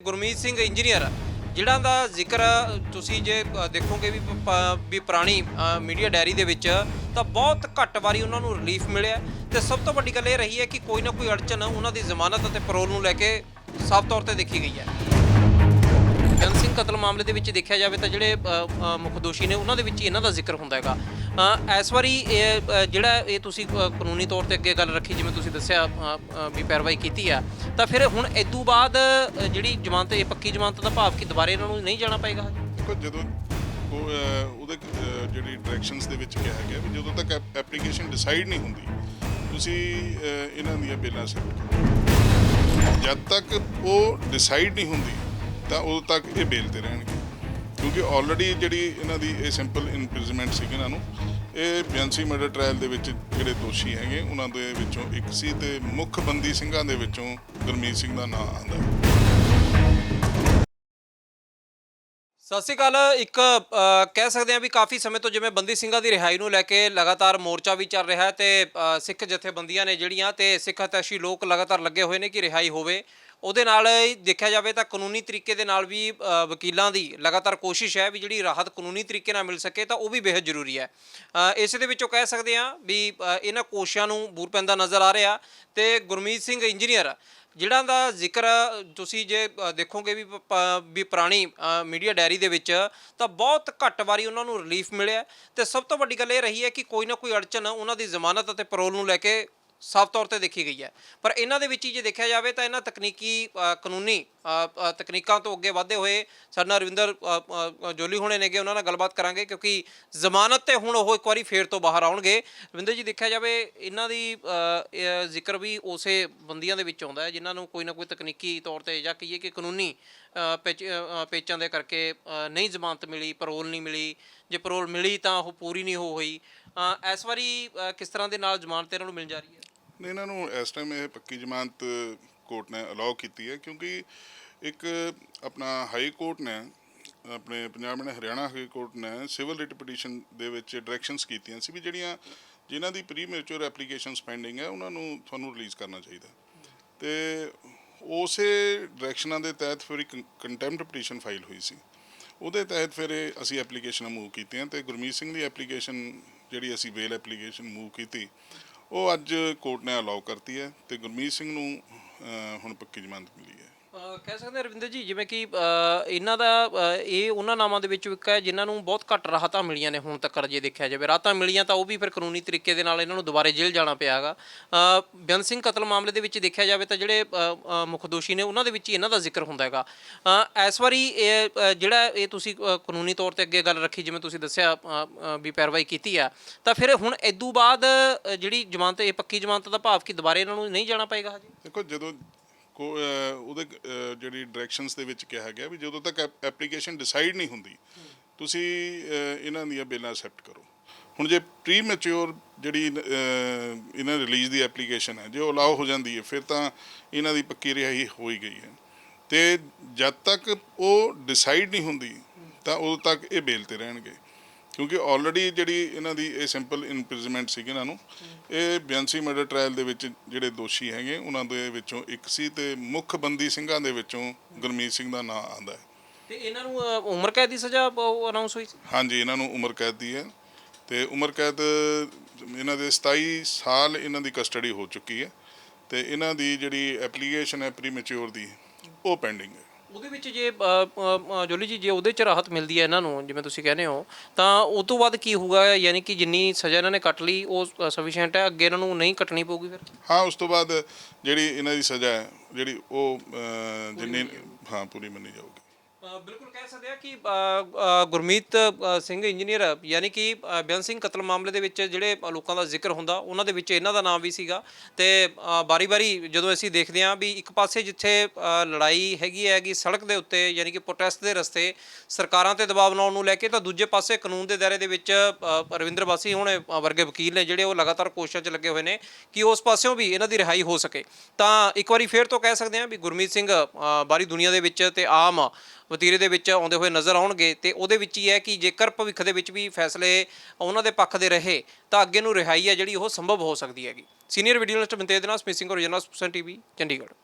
Gurmeet Singh engineer ਜਿਹੜਾ ਦਾ ਜ਼ਿਕਰ ਤੁਸੀਂ ਜੇ ਦੇਖੋਗੇ ਵੀ ਵੀ ਪੁਰਾਣੀ ਮੀਡੀਆ ਡਾਇਰੀ ਦੇ ਵਿੱਚ, ਤਾਂ ਬਹੁਤ ਘੱਟ ਵਾਰੀ ਉਹਨਾਂ ਨੂੰ ਰਿਲੀਫ ਮਿਲਿਆ ਤੇ ਸਭ ਤੋਂ ਵੱਡੀ ਗੱਲ ਇਹ ਰਹੀ ਹੈ ਕਿ ਕੋਈ ਨਾ ਕੋਈ ਅੜਚਨ ਉਹਨਾਂ ਦੀ ਜ਼ਮਾਨਤ ਅਤੇ ਪੈਰੋਲ ਨੂੰ ਲੈ ਕੇ ਸਾਫ਼ ਤੌਰ ਤੇ ਦੇਖੀ ਗਈ ਹੈ। ਜਨ ਸਿੰਘ ਕਤਲ ਮਾਮਲੇ ਦੇ ਵਿੱਚ ਦੇਖਿਆ ਜਾਵੇ ਤਾਂ ਜਿਹੜੇ ਮੁੱਖ ਦੋਸ਼ੀ ਨੇ ਉਹਨਾਂ ਦੇ ਵਿੱਚ ਹੀ ਇਹਨਾਂ ਦਾ ਜ਼ਿਕਰ ਹੁੰਦਾ ਹੈਗਾ। ਇਸ ਵਾਰੀ ਇਹ ਅ, ਜਿਹੜਾ ਇਹ ਤੁਸੀਂ ਅ, ਕਾਨੂੰਨੀ ਤੌਰ ਤੇ ਅੱਗੇ ਗੱਲ ਰੱਖੀ ਜਿਵੇਂ ਤੁਸੀਂ ਦੱਸਿਆ ਅ, ਅ, ਵੀ ਪੈਰਵਾਈ ਕੀਤੀ ਆ ਤਾਂ ਫਿਰ ਹੁਣ ਇਦੋਂ ਬਾਅਦ ਅ, ਜਿਹੜੀ ਜ਼ਮਾਨਤ ਇਹ ਪੱਕੀ ਜ਼ਮਾਨਤ ਦਾ ਭਾਵ ਕਿ ਦੁਬਾਰੇ ਇਹਨਾਂ ਨੂੰ ਨਹੀਂ ਜਾਣਾ ਪਏਗਾ ਦੇਖੋ ਜਦੋਂ ਉਹ, ਅਹ, ਉਹਦੇ ਅਹ, ਜਿਹੜੀ ਡਾਇਰੈਕਸ਼ਨਸ ਦੇ ਵਿੱਚ ਕਿਹਾ ਗਿਆ ਵੀ ਜਦੋਂ ਤੱਕ ਐਪਲੀਕੇਸ਼ਨ ਡਿਸਾਈਡ ਨਹੀਂ ਹੁੰਦੀ ਤੁਸੀਂ ਅਹ, ਇਹਨਾਂ ਦੀਆਂ ਬੇਲਾਂ ਸੈੱਟ ਕਰੋ। ਜਦ ਤੱਕ ਉਹ ਡਿਸਾਈਡ ਨਹੀਂ ਹੁੰਦੀ ਤਾਂ ਉਦੋਂ ਤੱਕ ਇਹ ਬੇਲ ਤੇ ਰਹਿਣਗੇ। ਕਿਉਂਕਿ ਆਲਰੇਡੀ ਜਿਹੜੀ ਇਹਨਾਂ ਦੀ ਇਹ ਸਿੰਪਲ ਇਨਪ੍ਰਿਜ਼ਨਮੈਂਟ ਸੀ ਇਹਨਾਂ ਨੂੰ, ਇਹ ਬਿਆੰਸੀ ਮਰਡਰ ਟ੍ਰਾਇਲ ਦੇ ਵਿੱਚ ਜਿਹੜੇ ਦੋਸ਼ੀ ਹੈਗੇ, ਉਹਨਾਂ ਦੇ ਵਿੱਚੋਂ ਇੱਕ ਸੀ ਤੇ ਮੁੱਖ ਬੰਦੀ ਸਿੰਘਾਂ ਦੇ ਵਿੱਚੋਂ ਗੁਰਮੀਤ ਸਿੰਘ ਦਾ ਨਾਮ ਆਉਂਦਾ ਸਤਿ ਸ਼੍ਰੀ ਅਕਾਲ। ਇੱਕ ਕਹਿ ਸਕਦੇ ਹਾਂ ਵੀ ਕਾਫੀ ਸਮੇਂ ਤੋਂ ਜਿਵੇਂ ਬੰਦੀ ਸਿੰਘਾਂ ਦੀ ਰਿਹਾਈ ਨੂੰ ਲੈ ਕੇ ਲਗਾਤਾਰ ਮੋਰਚਾ ਵੀ ਚੱਲ ਰਿਹਾ ਤੇ ਸਿੱਖ ਜਥੇਬੰਦੀਆਂ ਨੇ ਜਿਹੜੀਆਂ ਤੇ ਸਿੱਖ ਹਤੈਸ਼ੀ ਲੋਕ ਲਗਾਤਾਰ ਲੱਗੇ ਹੋਏ ਨੇ ਕਿ ਰਿਹਾਈ ਹੋਵੇ। ਉਹਦੇ ਨਾਲ ਦੇਖਿਆ ਜਾਵੇ ਤਾਂ ਕਾਨੂੰਨੀ ਤਰੀਕੇ ਦੇ ਨਾਲ ਵੀ ਵਕੀਲਾਂ ਦੀ ਲਗਾਤਾਰ ਕੋਸ਼ਿਸ਼ ਹੈ ਵੀ ਜਿਹੜੀ ਰਾਹਤ ਕਾਨੂੰਨੀ ਤਰੀਕੇ ਨਾਲ ਮਿਲ ਸਕੇ ਤਾਂ ਉਹ ਵੀ ਬੇਹੱਦ ਜ਼ਰੂਰੀ ਹੈ। ਅ, ਇਸੇ ਦੇ ਵਿੱਚੋਂ ਕਹਿ ਸਕਦੇ ਹਾਂ ਵੀ ਇਹਨਾਂ ਕੋਸ਼ਿਸ਼ਾਂ ਨੂੰ ਬੂਰ ਪੈਂਦਾ ਨਜ਼ਰ ਆ ਰਿਹਾ ਤੇ ਗੁਰਮੀਤ ਸਿੰਘ ਇੰਜੀਨੀਅਰ ਜਿਹੜਾ ਦਾ ਜ਼ਿਕਰ ਤੁਸੀਂ ਜੇ ਦੇਖੋਗੇ ਵੀ ਵੀ ਪੁਰਾਣੀ ਮੀਡੀਆ ਡਾਇਰੀ ਦੇ ਵਿੱਚ ਤਾਂ ਬਹੁਤ ਘੱਟ ਵਾਰੀ ਉਹਨਾਂ ਨੂੰ ਰਿਲੀਫ ਮਿਲਿਆ ਤੇ ਸਭ ਤੋਂ ਵੱਡੀ ਗੱਲ ਇਹ ਰਹੀ ਹੈ ਕਿ ਕੋਈ ਨਾ ਕੋਈ ਅੜਚਨ ਉਹਨਾਂ ਦੀ ਜ਼ਮਾਨਤ ਅਤੇ ਪੈਰੋਲ ਨੂੰ ਲੈ ਕੇ ਸਾਫ਼ ਤੌਰ ਤੇ ਦੇਖੀ ਗਈ ਹੈ। ਪਰ ਇਹਨਾਂ ਦੇ ਵਿੱਚ ਹੀ ਜੇ ਦੇਖਿਆ ਜਾਵੇ ਤਾਂ ਇਹਨਾਂ ਤਕਨੀਕੀ ਕਾਨੂੰਨੀ ਤਕਨੀਕਾਂ ਤੋਂ ਅੱਗੇ ਵਧਦੇ ਹੋਏ ਸਾਡੇ ਨਾਲ ਰਵਿੰਦਰ ਜੋਲੀ ਹੋਣੇ ਨੇਗੇ। ਉਹਨਾਂ ਨਾਲ ਗੱਲਬਾਤ ਕਰਾਂਗੇ ਕਿਉਂਕਿ ਜ਼ਮਾਨਤ ਤੇ ਹੁਣ ਉਹ ਇੱਕ ਵਾਰੀ ਫੇਰ ਤੋਂ ਬਾਹਰ ਆਉਣਗੇ। ਰਵਿੰਦਰ ਜੀ, ਦੇਖਿਆ ਜਾਵੇ ਇਹਨਾਂ ਦੀ ਜ਼ਿਕਰ ਵੀ ਉਸੇ ਬੰਦੀਆਂ ਦੇ ਵਿੱਚ ਆਉਂਦਾ ਹੈ, ਜਿਨ੍ਹਾਂ ਨੂੰ ਕੋਈ ਨਾ ਕੋਈ ਤਕਨੀਕੀ ਤੌਰ ਤੇ ਜਾਂ ਕਹੀਏ ਕਿ ਕਾਨੂੰਨੀ ਪੇਚ- ਪੇਚਾਂ ਦੇ ਕਰਕੇ ਨਹੀਂ ਜ਼ਮਾਨਤ ਮਿਲੀ ਪੈਰੋਲ ਨਹੀਂ ਮਿਲੀ। ਜੇ ਪੈਰੋਲ ਮਿਲੀ ਤਾਂ ਉਹ ਪੂਰੀ ਨਹੀਂ ਹੋ ਹੋਈ। ਇਸ ਵਾਰੀ ਕਿਸ ਤਰ੍ਹਾਂ ਦੇ ਨਾਲ ਜ਼ਮਾਨਤ ਇਹਨਾਂ ਨੂੰ ਮਿਲ ਜਾ ਰਹੀ ਹੈ? ਨਹੀਂ ਇਹਨਾਂ ਨੂੰ ਇਸ ਟਾਈਮ ਇਹ ਪੱਕੀ ਜ਼ਮਾਨਤ ਕੋਰਟ ਨੇ ਅਲਾਉ ਕੀਤੀ ਹੈ ਕਿਉਂਕਿ ਇੱਕ ਆਪਣਾ ਹਾਈ ਕੋਰਟ ਨੇ, ਆਪਣੇ ਪੰਜਾਬ ਨੇ, ਹਰਿਆਣਾ ਹਾਈ ਕੋਰਟ ਨੇ ਸਿਵਲ ਰਿਟ ਪਟੀਸ਼ਨ ਦੇ ਵਿੱਚ ਡਾਇਰੈਕਸ਼ਨਸ ਕੀਤੀਆਂ ਸੀ ਵੀ ਜਿਹੜੀਆਂ ਜਿਨ੍ਹਾਂ ਦੀ ਪ੍ਰੀ ਮੈਚੁਰ ਐਪਲੀਕੇਸ਼ਨਸ ਪੈਂਡਿੰਗ ਹੈ, ਉਹਨਾਂ ਨੂੰ ਤੁਹਾਨੂੰ ਰਿਲੀਜ਼ ਕਰਨਾ ਚਾਹੀਦਾ। ਤੇ ਉਸੇ ਡਾਇਰੈਕਸ਼ਨਾਂ ਦੇ ਤਹਿਤ ਫਿਰ ਇੱਕ ਕੰਟੈਂਪਟ ਪਟੀਸ਼ਨ ਫਾਈਲ ਹੋਈ ਸੀ। ਉਹਦੇ ਤਹਿਤ ਫਿਰ ਇਹ ਅਸੀਂ ਐਪਲੀਕੇਸ਼ਨਾਂ ਮੂਵ ਕੀਤੀਆਂ ਤੇ ਗੁਰਮੀਤ ਸਿੰਘ ਦੀ ਐਪਲੀਕੇਸ਼ਨ ਜਿਹੜੀ ਅਸੀਂ ਬੇਲ ਐਪਲੀਕੇਸ਼ਨ ਮੂਵ ਕੀਤੀ ਉਹ ਅੱਜ ਕੋਰਟ ਨੇ ਅਲਾਉ ਕਰਤੀ ਹੈ ਤੇ ਗੁਰਮੀਤ ਸਿੰਘ ਨੂੰ ਹੁਣ ਪੱਕੀ ਜ਼ਮਾਨਤ ਮਿਲੀ ਹੈ। ਅ, ਕਹਿ ਸਕਦੇ ਹਾਂ ਰਵਿੰਦਰ ਜੀ ਜਿਵੇਂ ਕਿ ਅ, ਇਹਨਾਂ ਦਾ ਅ, ਇਹ ਉਹਨਾਂ ਨਾਮਾਂ ਦੇ ਵਿੱਚੋਂ ਇੱਕ ਹੈ ਜਿਨ੍ਹਾਂ ਨੂੰ ਬਹੁਤ ਘੱਟ ਰਾਹਤਾਂ ਮਿਲੀਆਂ ਨੇ ਹੁਣ ਤੱਕ ਜੇ ਦੇਖਿਆ ਜਾਵੇ। ਰਾਹਤਾਂ ਮਿਲੀਆਂ ਤਾਂ ਉਹ ਵੀ ਫਿਰ ਕਾਨੂੰਨੀ ਤਰੀਕੇ ਦੇ ਨਾਲ ਇਹਨਾਂ ਨੂੰ ਦੁਬਾਰੇ ਜੇਲ੍ਹ ਜਾਣਾ ਪਿਆਗਾ। ਬੇਅੰਤ ਸਿੰਘ ਕਤਲ ਮਾਮਲੇ ਦੇ ਵਿੱਚ ਦੇਖਿਆ ਜਾਵੇ ਤਾਂ ਜਿਹੜੇ ਅ, ਅ, ਮੁੱਖ ਦੋਸ਼ੀ ਨੇ ਉਹਨਾਂ ਦੇ ਵਿੱਚ ਹੀ ਇਹਨਾਂ ਦਾ ਜ਼ਿਕਰ ਹੁੰਦਾ ਹੈਗਾ। ਅ, ਇਸ ਵਾਰੀ ਇਹ ਅ, ਜਿਹੜਾ ਇਹ ਤੁਸੀਂ ਅ, ਕਾਨੂੰਨੀ ਤੌਰ ਤੇ ਅੱਗੇ ਗੱਲ ਰੱਖੀ ਜਿਵੇਂ ਤੁਸੀਂ ਦੱਸਿਆ ਅ, ਅ, ਵੀ ਪੈਰਵਾਈ ਕੀਤੀ ਆ ਤਾਂ ਫਿਰ ਹੁਣ ਇਦੋਂ ਬਾਅਦ ਅ, ਜਿਹੜੀ ਜ਼ਮਾਨਤ ਇਹ ਪੱਕੀ ਜ਼ਮਾਨਤ ਦਾ ਭਾਵ ਕਿ ਦੁਬਾਰੇ ਇਹਨਾਂ ਨੂੰ ਨਹੀਂ ਜਾਣਾ ਪਏਗਾ ਹਜੇ? ਦੇਖੋ ਜਦੋਂ ਉਹਦੇ ਜਿਹੜੀ ਡਾਇਰੈਕਸ਼ਨਸ ਦੇ ਵਿੱਚ ਕਿਹਾ ਗਿਆ ਵੀ ਜਦੋਂ ਤੱਕ ਐਪਲੀਕੇਸ਼ਨ ਡਿਸਾਈਡ ਨਹੀਂ ਹੁੰਦੀ, ਤੁਸੀਂ ਇਹਨਾਂ ਦੀਆਂ ਬੇਲਾਂ ਐਕਸੈਪਟ ਕਰੋ। ਹੁਣ ਜੇ ਪ੍ਰੀ ਮੈਚੁਰ ਜਿਹੜੀ ਇਹਨਾਂ ਰਿਲੀਜ਼ ਦੀ ਐਪਲੀਕੇਸ਼ਨ ਹੈ, ਜੇ ਉਹ ਅਲਾਉ ਹੋ ਜਾਂਦੀ ਹੈ, ਫਿਰ ਤਾਂ ਇਹਨਾਂ ਦੀ ਪੱਕੀ ਰਿਹਾਈ ਹੋ ਹੀ ਗਈ ਹੈ। ਤੇ ਜਦ ਤੱਕ ਉਹ ਡਿਸਾਈਡ ਨਹੀਂ ਹੁੰਦੀ, ਤਾਂ ਉਦੋਂ ਤੱਕ ਇਹ ਬੇਲ ਤੇ ਰਹਿਣਗੇ। ਕਿਉਂਕਿ ਆਲਰੇਡੀ ਜਿਹੜੀ ਇਹਨਾਂ ਦੀ ਇਹ ਸਿੰਪਲ ਇਨਪ੍ਰਿਜ਼ਨਮੈਂਟ ਸੀ ਇਹਨਾਂ ਨੂੰ ਇਹ ਬਿਆੰਸੀ ਮਰਡਰ ਟ੍ਰਾਇਲ ਦੇ ਵਿੱਚ ਜਿਹੜੇ ਦੋਸ਼ੀ ਹੈਗੇ ਉਹਨਾਂ ਦੇ ਵਿੱਚੋਂ ਇੱਕ ਸੀ ਤੇ ਮੁੱਖ ਬੰਦੀ ਸਿੰਘਾਂ ਦੇ ਵਿੱਚੋਂ ਗੁਰਮੀਤ ਸਿੰਘ ਦਾ ਨਾਮ ਆਉਂਦਾ ਹੈ। ਤੇ ਇਹਨਾਂ ਨੂੰ ਉਮਰ ਕੈਦ ਦੀ ਸਜ਼ਾ ਅਨਾਉਂਸ ਹੋਈ ਸੀ? ਹਾਂਜੀ ਇਹਨਾਂ ਨੂੰ ਉਮਰ ਕੈਦ ਦੀ ਹੈ ਤੇ ਉਮਰ ਕੈਦ ਇਹਨਾਂ ਦੇ 27 ਸਾਲ ਇਹਨਾਂ ਦੀ ਕਸਟਡੀ ਹੋ ਚੁੱਕੀ ਹੈ ਤੇ ਇਹਨਾਂ ਦੀ ਜਿਹੜੀ ਐਪਲੀਕੇਸ਼ਨ ਹੈ ਪ੍ਰੀਮੈਚੁਰ ਦੀ ਉਹ ਪੈਂਡਿੰਗ ਹੈ। ਉਹਦੇ ਵਿੱਚ ਜੇ ਜੋਲੀ ਜੀ ਜੇ ਉਹਦੇ ਚ ਰਾਹਤ ਮਿਲਦੀ ਹੈ ਇਹਨਾਂ ਨੂੰ ਜਿਵੇਂ ਤੁਸੀਂ ਕਹਿੰਦੇ ਹੋ ਤਾਂ ਉਸ ਤੋਂ ਬਾਅਦ ਕੀ ਹੋਊਗਾ? ਯਾਨੀ ਕਿ ਜਿੰਨੀ ਸਜ਼ਾ ਇਹਨਾਂ ਨੇ ਕੱਟ ਲਈ ਉਹ ਸਫੀਸ਼ੀਐਂਟ ਹੈ? ਅੱਗੇ ਇਹਨਾਂ ਨੂੰ ਨਹੀਂ ਕੱਟਣੀ ਪਊਗੀ ਫਿਰ? ਹਾਂ ਉਸ ਤੋਂ ਬਾਅਦ ਜਿਹੜੀ ਇਹਨਾਂ ਦੀ ਸਜ਼ਾ ਹੈ ਜਿਹੜੀ ਉਹ ਜਿੰਨੀ ਹਾਂ ਪੂਰੀ ਮੰਨੀ ਜਾਊਗੀ। ਬਿਲਕੁਲ ਕਹਿ ਸਕਦੇ ਆ ਕਿ ਗੁਰਮੀਤ ਸਿੰਘ ਇੰਜੀਨੀਅਰ ਯਾਨੀ ਕਿ ਅ, ਬੇਅੰਤ ਸਿੰਘ ਕਤਲ ਮਾਮਲੇ ਦੇ ਵਿੱਚ ਜਿਹੜੇ ਲੋਕਾਂ ਦਾ ਜ਼ਿਕਰ ਹੁੰਦਾ ਉਹਨਾਂ ਦੇ ਵਿੱਚ ਇਹਨਾਂ ਦਾ ਨਾਮ ਵੀ ਸੀਗਾ। ਤੇ ਬਾਰੀ-ਬਾਰੀ ਜਦੋਂ ਅਸੀਂ ਦੇਖਦੇ ਹਾਂ ਵੀ ਇੱਕ ਪਾਸੇ ਜਿੱਥੇ ਲੜਾਈ ਹੈਗੀ ਹੈਗੀ ਸੜਕ ਦੇ ਉੱਤੇ ਯਾਨੀ ਕਿ ਪ੍ਰੋਟੈਸਟ ਦੇ ਰਸਤੇ ਸਰਕਾਰਾਂ ਤੇ ਦਬਾਅ ਬਣਾਉਣ ਨੂੰ ਲੈ ਕੇ ਤਾਂ ਦੂਜੇ ਪਾਸੇ ਕਾਨੂੰਨ ਦੇ ਦਾਇਰੇ ਦੇ ਵਿੱਚ ਰਵਿੰਦਰ ਬਾਸੀ ਹੁਣ ਵਰਗੇ ਵਕੀਲ ਨੇ ਜਿਹੜੇ ਉਹ ਲਗਾਤਾਰ ਕੋਸ਼ਿਸ਼ਾਂ 'ਚ ਲੱਗੇ ਹੋਏ ਨੇ ਕਿ ਉਸ ਪਾਸਿਓਂ ਵੀ ਇਹਨਾਂ ਦੀ ਰਿਹਾਈ ਹੋ ਸਕੇ। ਤਾਂ ਇੱਕ ਵਾਰੀ ਫੇਰ ਤੋਂ ਕਹਿ ਸਕਦੇ ਹਾਂ ਵੀ ਗੁਰਮੀਤ ਸਿੰਘ ਅ, ਬਾਹਰੀ ਦੁਨੀਆ ਦੇ ਵਿੱਚ ਤੇ ਆਮ ਵਤੀਰੇ ਦੇ ਵਿੱਚ ਆਉਂਦੇ ਹੋਏ ਨਜ਼ਰ ਆਉਣਗੇ ਤੇ ਉਹਦੇ ਵਿੱਚ ਹੀ ਹੈ ਕਿ ਜੇਕਰ ਭਵਿੱਖ ਦੇ ਵਿੱਚ ਵੀ ਫੈਸਲੇ ਉਹਨਾਂ ਦੇ ਪੱਖ ਦੇ ਰਹੇ, ਤਾਂ ਅੱਗੇ ਨੂੰ ਰਿਹਾਈ ਹੈ ਜਿਹੜੀ ਉਹ ਸੰਭਵ ਹੋ ਸਕਦੀ ਹੈਗੀ। ਸੀਨੀਅਰ ਵੀਡੀਓ ਜਰਨਲਿਸਟ ਬੰਤੇਜ ਦੇ ਨਾਲ ਸਮਿਤ ਸਿੰਘ ਔਰ ਟੀਵੀ ਚੰਡੀਗੜ੍ਹ।